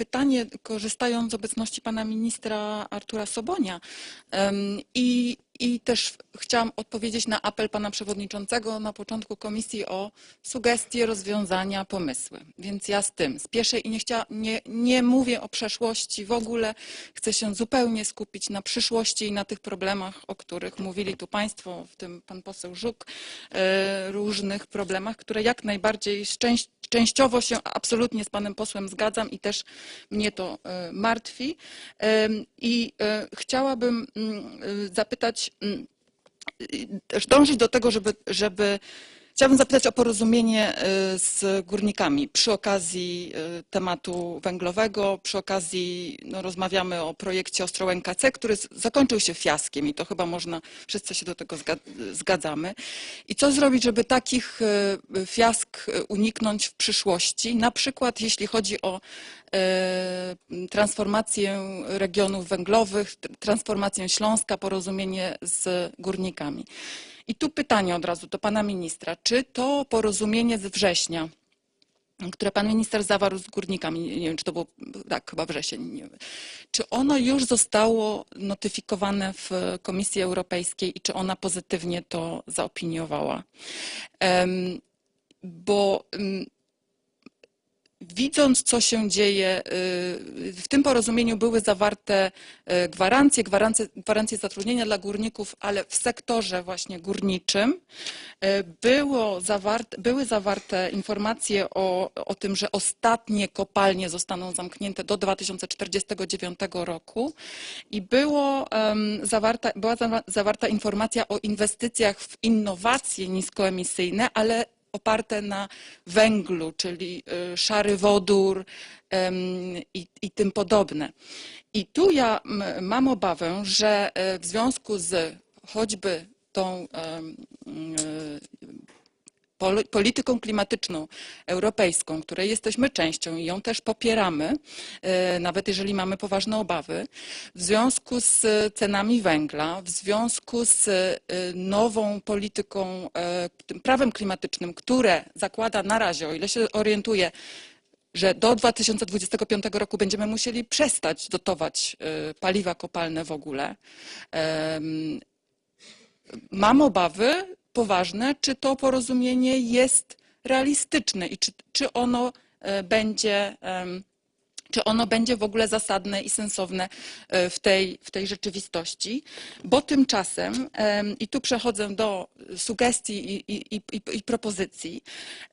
pytanie, korzystając z obecności pana ministra Artura Sobonia i, i też chciałam odpowiedzieć na apel pana przewodniczącego na początku komisji o sugestie, rozwiązania, pomysły. Więc ja z tym spieszę i nie, chcia, nie, nie mówię o przeszłości w ogóle. Chcę się zupełnie skupić na przyszłości i na tych problemach, o których mówili tu państwo, w tym pan poseł Żuk, e, różnych problemach, które jak najbardziej częściowo się absolutnie z panem posłem zgadzam i też mnie to e, martwi. I e, chciałabym mm, zapytać, dążyć do tego, żeby, żeby chciałabym zapytać o porozumienie e, z górnikami przy okazji e, tematu węglowego, przy okazji no, rozmawiamy o projekcie Ostrołęka C, który zakończył się fiaskiem i to chyba można, wszyscy się do tego zga- zgadzamy. I co zrobić, żeby takich e, fiask uniknąć w przyszłości, na przykład jeśli chodzi o transformację regionów węglowych, tr- transformację Śląska, porozumienie z górnikami. I tu pytanie od razu do pana ministra. Czy to porozumienie z września, które pan minister zawarł z górnikami, nie wiem, czy to było, tak, chyba wrzesień, czy ono już zostało notyfikowane w Komisji Europejskiej i czy ona pozytywnie to zaopiniowała? Bo widząc, co się dzieje, y, w tym porozumieniu były zawarte y, gwarancje, gwarancje, gwarancje zatrudnienia dla górników, ale w sektorze właśnie górniczym y, było zawarte, były zawarte informacje o, o tym, że ostatnie kopalnie zostaną zamknięte do 2049 roku i było, em, zawarta, była zawa- zawarta informacja o inwestycjach w innowacje niskoemisyjne, ale oparte na węglu, czyli y, szary wodór i, i tym podobne. I tu ja mam obawę, że e, w związku z choćby tą y, polityką klimatyczną europejską, której jesteśmy częścią i ją też popieramy, e, nawet jeżeli mamy poważne obawy, w związku z cenami węgla, w związku z e, nową polityką, e, tym prawem klimatycznym, które zakłada na razie, o ile się orientuję, że do 2025 roku będziemy musieli przestać dotować paliwa kopalne w ogóle. Mam obawy poważne, czy to porozumienie jest realistyczne i czy, czy ono e, będzie. Czy ono będzie w ogóle zasadne i sensowne e, w tej, w tej rzeczywistości, bo tymczasem, em, i tu przechodzę do sugestii i, i, i, i- propozycji,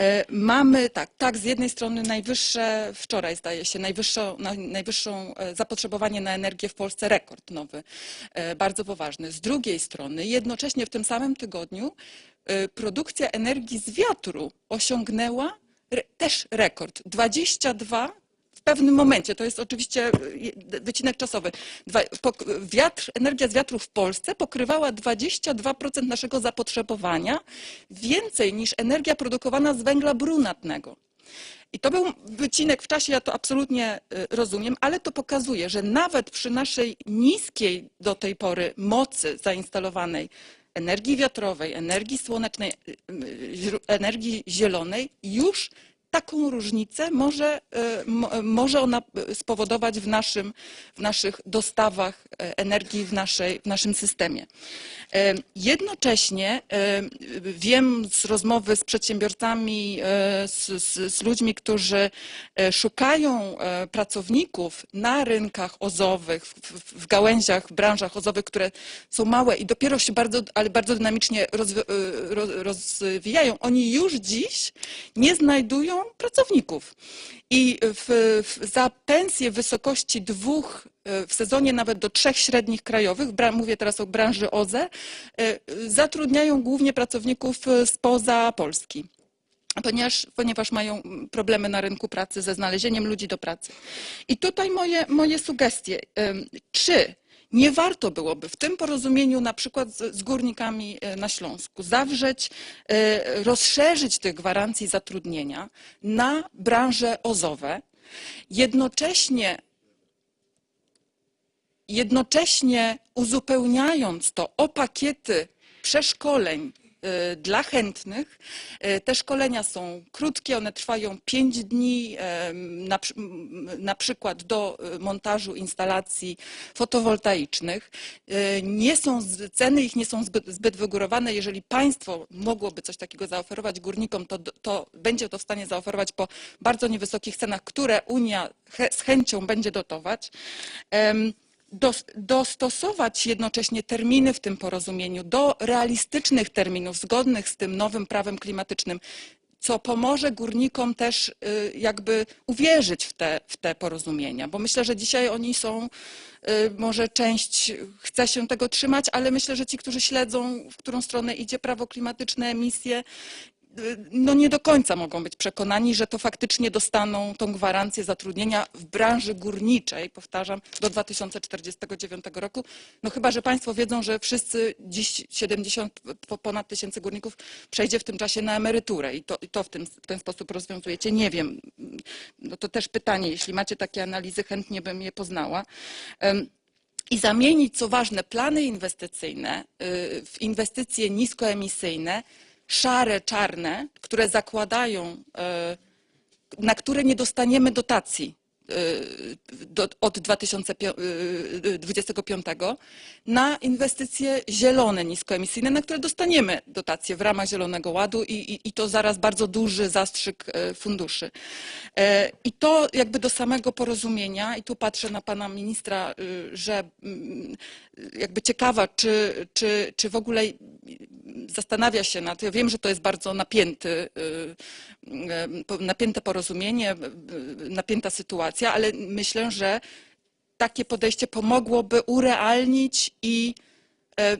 e, mamy tak, tak, z jednej strony najwyższe, wczoraj zdaje się, najwyższą, na- najwyższą e, zapotrzebowanie na energię w Polsce, rekord nowy, bardzo poważny. Z drugiej strony, jednocześnie w tym samym tygodniu produkcja energii z wiatru osiągnęła też rekord, 22 w pewnym momencie, to jest oczywiście y, wycinek czasowy, wiatr, energia z wiatru w Polsce pokrywała 22% naszego zapotrzebowania, więcej niż energia produkowana z węgla brunatnego. I to był wycinek w czasie, ja to absolutnie y, rozumiem, ale to pokazuje, że nawet przy naszej niskiej do tej pory mocy zainstalowanej energii wiatrowej, energii słonecznej, źró- energii zielonej, już taką różnicę może, mo- może ona y, spowodować w, naszym, w naszych dostawach y, energii w, naszej, w naszym systemie. E, Jednocześnie e, wiem z rozmowy z przedsiębiorcami, e, z, z, z ludźmi, którzy e, szukają e, pracowników na rynkach ozowych, w, w, gałęziach, w branżach ozowych, które są małe i dopiero się bardzo, ale bardzo dynamicznie rozwi- e, roz, rozwijają. Oni już dziś nie znajdują pracowników. I w, w, za pensję w wysokości dwóch, e, w sezonie nawet do trzech średnich krajowych, mówię teraz o branży OZE, e, zatrudniają głównie pracowników e, spoza Polski. Ponieważ, ponieważ mają problemy na rynku pracy ze znalezieniem ludzi do pracy. I tutaj moje, moje sugestie. Czy nie warto byłoby w tym porozumieniu na przykład z, z górnikami e, na Śląsku zawrzeć, e, rozszerzyć tych gwarancji zatrudnienia na branże ozowe, jednocześnie jednocześnie uzupełniając to o pakiety przeszkoleń dla chętnych. Y, Te szkolenia są krótkie, one trwają 5 dni, na, na przykład do y, montażu instalacji fotowoltaicznych. Y, Nie są, ceny ich nie są zbyt, zbyt wygórowane. Jeżeli państwo mogłoby coś takiego zaoferować górnikom, to, to będzie to w stanie zaoferować po bardzo niewysokich cenach, które Unia z chęcią będzie dotować. Dos- dostosować jednocześnie terminy w tym porozumieniu do realistycznych terminów zgodnych z tym nowym prawem klimatycznym, co pomoże górnikom też y, jakby uwierzyć w te, w te porozumienia, bo myślę, że dzisiaj oni są, y, może część chce się tego trzymać, ale myślę, że ci, którzy śledzą, w którą stronę idzie prawo klimatyczne, emisje, no nie do końca mogą być przekonani, że to faktycznie dostaną tą gwarancję zatrudnienia w branży górniczej, powtarzam, do 2049 roku. No chyba, że Państwo wiedzą, że wszyscy dziś 70 po- ponad tysięcy górników przejdzie w tym czasie na emeryturę i to, i to w, tym, w ten sposób rozwiązujecie. Nie wiem. No to też pytanie, jeśli macie takie analizy, chętnie bym je poznała. I zamienić, co ważne, plany inwestycyjne y, w inwestycje niskoemisyjne, szare, czarne, które zakładają, y, na które nie dostaniemy dotacji do, od 2025 na inwestycje zielone, niskoemisyjne, na które dostaniemy dotacje w ramach Zielonego Ładu i, i, i to zaraz bardzo duży zastrzyk e, funduszy. E, I to jakby do samego porozumienia, i tu patrzę na pana ministra, y, że mm, jakby ciekawa, czy, czy, czy w ogóle zastanawia się nad, ja wiem, że to jest bardzo napięty, y, y, napięte porozumienie, y, napięta sytuacja, ale myślę, że takie podejście pomogłoby urealnić i e,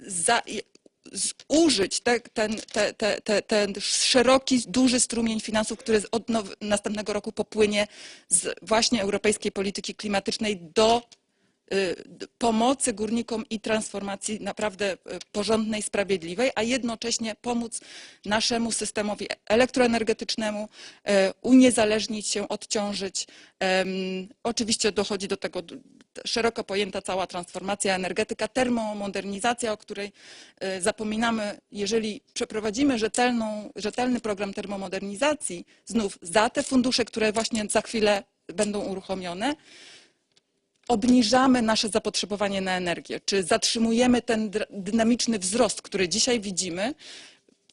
za, i- z- użyć te, ten, te, te, te, ten szeroki, duży strumień finansów, który od następnego roku popłynie z właśnie europejskiej polityki klimatycznej do pomocy górnikom i transformacji naprawdę y, porządnej, sprawiedliwej, a jednocześnie pomóc naszemu systemowi elektroenergetycznemu, e, uniezależnić się, odciążyć. Oczywiście dochodzi do tego szeroko pojęta cała transformacja, energetyka, termomodernizacja, o której zapominamy. Jeżeli przeprowadzimy rzetelną, rzetelny program termomodernizacji, znów za te fundusze, które właśnie za chwilę będą uruchomione, obniżamy nasze zapotrzebowanie na energię, czy zatrzymujemy ten dynamiczny wzrost, który dzisiaj widzimy,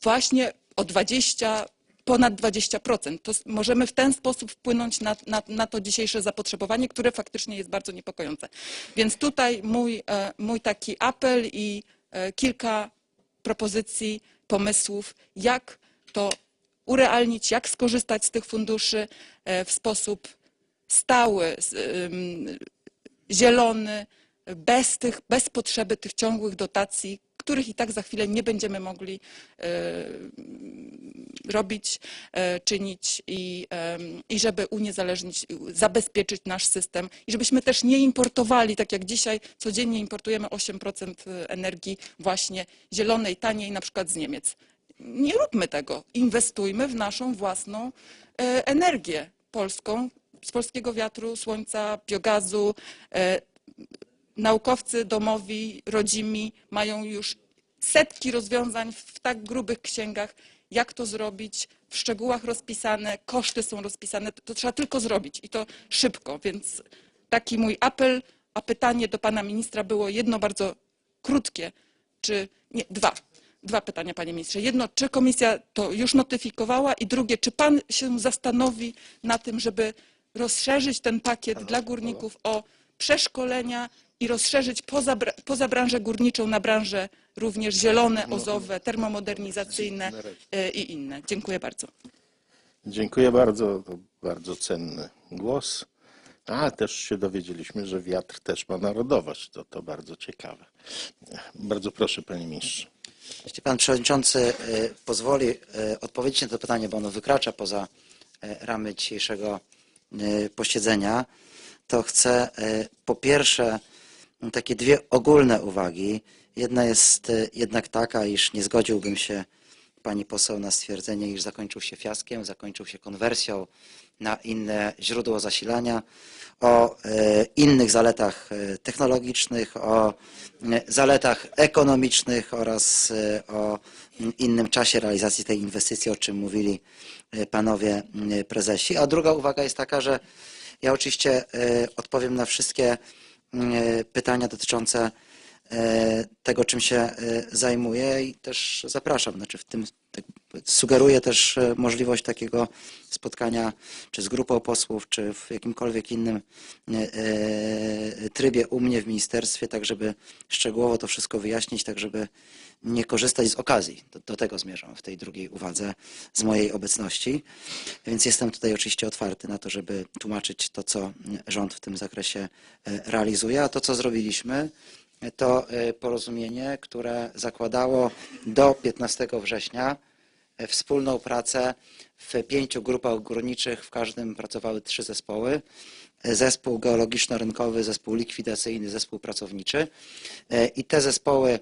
właśnie o 20, ponad 20%. To możemy w ten sposób wpłynąć na, na, na to dzisiejsze zapotrzebowanie, które faktycznie jest bardzo niepokojące. Więc tutaj mój, e, mój taki apel i e, kilka propozycji, pomysłów, jak to urealnić, jak skorzystać z tych funduszy e, w sposób stały, zielony, bez, tych, bez potrzeby tych ciągłych dotacji, których i tak za chwilę nie będziemy mogli e, robić, e, czynić i, em, i żeby uniezależnić, zabezpieczyć nasz system i żebyśmy też nie importowali, tak jak dzisiaj codziennie importujemy 8% energii właśnie zielonej, taniej na przykład z Niemiec. Nie róbmy tego. Inwestujmy w naszą własną e, energię polską, z polskiego wiatru, słońca, biogazu. E, naukowcy domowi, rodzimi mają już setki rozwiązań w tak grubych księgach, jak to zrobić, w szczegółach rozpisane, koszty są rozpisane, to, trzeba tylko zrobić i to szybko, więc taki mój apel, a pytanie do pana ministra było jedno bardzo krótkie, czy nie, dwa. Dwa pytania, panie ministrze. Jedno, czy komisja to już notyfikowała i drugie, czy pan się zastanowi na tym, żeby rozszerzyć ten pakiet dla górników o przeszkolenia i rozszerzyć poza, poza branżę górniczą na branże również zielone, ozowe, termomodernizacyjne e, i inne. Dziękuję bardzo. Dziękuję bardzo. To bardzo cenny głos. A też się dowiedzieliśmy, że wiatr też ma narodowość. To, to bardzo ciekawe. Bardzo proszę, panie ministrze. Jeśli pan przewodniczący e, pozwoli e, odpowiedzieć na to pytanie, bo ono wykracza poza ramy dzisiejszego posiedzenia, to chcę e, po pierwsze takie dwie ogólne uwagi. Jedna jest e, jednak taka, iż nie zgodziłbym się pani poseł na stwierdzenie, iż zakończył się fiaskiem, zakończył się konwersją na inne źródło zasilania, o e, innych zaletach e, technologicznych, o e, zaletach ekonomicznych oraz o innym czasie realizacji tej inwestycji, o czym mówili panowie prezesi. A druga uwaga jest taka, że ja oczywiście odpowiem na wszystkie pytania dotyczące tego, czym się zajmuję i też zapraszam. Znaczy w tym sugeruję też e, możliwość takiego spotkania czy z grupą posłów, czy w jakimkolwiek innym e, e, trybie u mnie w ministerstwie, tak żeby szczegółowo to wszystko wyjaśnić, tak żeby nie korzystać z okazji. Do, do tego zmierzam w tej drugiej uwadze z mojej obecności. Więc jestem tutaj oczywiście otwarty na to, żeby tłumaczyć to, co rząd w tym zakresie realizuje, a to, co zrobiliśmy, to e, porozumienie, które zakładało do 15 września e, wspólną pracę w pięciu grupach górniczych. W każdym pracowały trzy zespoły. E, Zespół geologiczno-rynkowy, zespół likwidacyjny, zespół pracowniczy. I te zespoły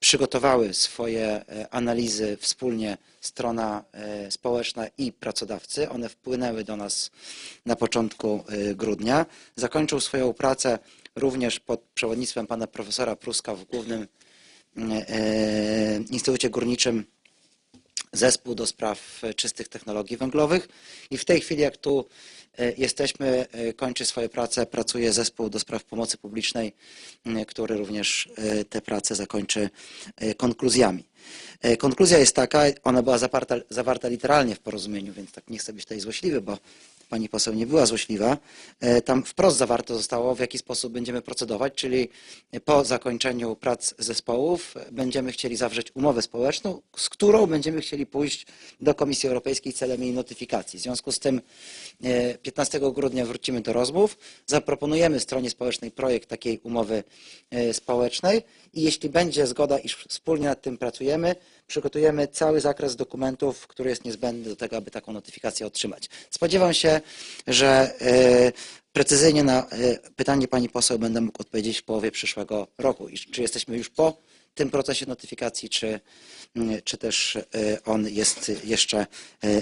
przygotowały swoje analizy wspólnie strona społeczna i pracodawcy. One wpłynęły do nas na początku grudnia. Zakończył swoją pracę również pod przewodnictwem pana profesora Pruska w Głównym e, Instytucie Górniczym zespół do spraw e, czystych technologii węglowych i w tej chwili, jak tu e, jesteśmy, e, kończy swoje prace, pracuje zespół do spraw pomocy publicznej, który również e, te prace zakończy e, konkluzjami. E, Konkluzja jest taka, ona była zawarta, zawarta literalnie w porozumieniu, więc tak nie chcę być tutaj złośliwy, bo pani poseł nie była złośliwa. E, Tam wprost zawarte zostało, w jaki sposób będziemy procedować, czyli po zakończeniu prac zespołów będziemy chcieli zawrzeć umowę społeczną, z którą będziemy chcieli pójść do Komisji Europejskiej celem jej notyfikacji. W związku z tym e, 15 grudnia wrócimy do rozmów, zaproponujemy stronie społecznej projekt takiej umowy e, społecznej i jeśli będzie zgoda, iż wspólnie nad tym pracujemy, przygotujemy cały zakres dokumentów, który jest niezbędny do tego, aby taką notyfikację otrzymać. Spodziewam się, że e, precyzyjnie na e, pytanie pani poseł będę mógł odpowiedzieć w połowie przyszłego roku. Czy jesteśmy już po tym procesie notyfikacji, czy, m, czy też e, on jest jeszcze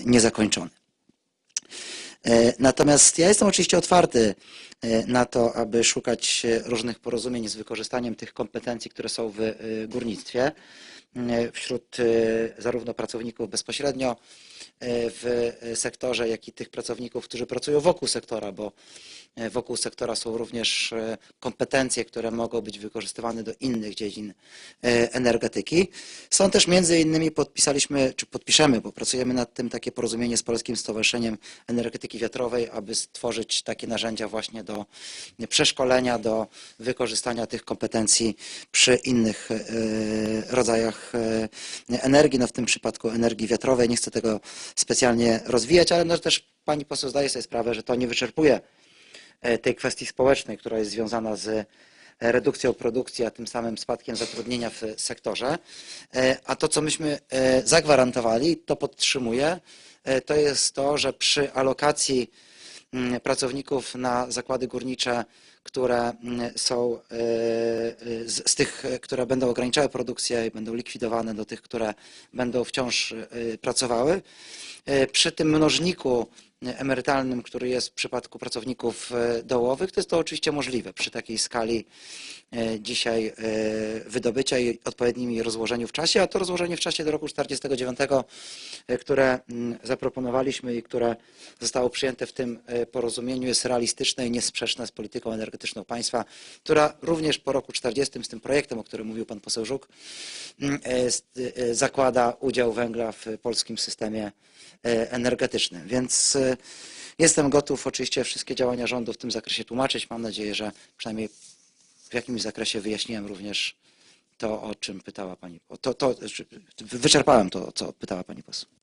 niezakończony. Natomiast ja jestem oczywiście otwarty na to, aby szukać różnych porozumień z wykorzystaniem tych kompetencji, które są w górnictwie wśród e, zarówno pracowników bezpośrednio e, w sektorze, jak i tych pracowników, którzy pracują wokół sektora, bo e, wokół sektora są również e, kompetencje, które mogą być wykorzystywane do innych dziedzin e, energetyki. Są też między innymi podpisaliśmy, czy podpiszemy, bo pracujemy nad tym takie porozumienie z Polskim Stowarzyszeniem Energetyki Wiatrowej, aby stworzyć takie narzędzia właśnie do przeszkolenia, do wykorzystania tych kompetencji przy innych e, rodzajach e, energii, no w tym przypadku energii wiatrowej. Nie chcę tego specjalnie rozwijać, ale no też pani poseł zdaje sobie sprawę, że to nie wyczerpuje e, tej kwestii społecznej, która jest związana z redukcją produkcji, a tym samym spadkiem zatrudnienia w sektorze. E, A to, co myśmy zagwarantowali, to podtrzymuję, e, to jest to, że przy alokacji pracowników na zakłady górnicze, które mm, są e, e, z, tych, które będą ograniczały produkcję i będą likwidowane do tych, które będą wciąż e, pracowały. Przy tym mnożniku emerytalnym, który jest w przypadku pracowników e, dołowych, to jest to oczywiście możliwe przy takiej skali e, dzisiaj e, wydobycia i odpowiednim rozłożeniu w czasie, a to rozłożenie w czasie do roku 49, e, które mm, zaproponowaliśmy i które zostało przyjęte w tym porozumieniu jest realistyczne i niesprzeczne z polityką energetyczną państwa, która również po roku 40 z tym projektem, o którym mówił pan poseł Żuk, mm, zakłada udział węgla w polskim systemie energetycznym. Więc jestem gotów oczywiście wszystkie działania rządu w tym zakresie tłumaczyć. Mam nadzieję, że przynajmniej w jakimś zakresie wyjaśniłem również to, o czym pytała pani. To, to, wyczerpałem to, co pytała pani poseł.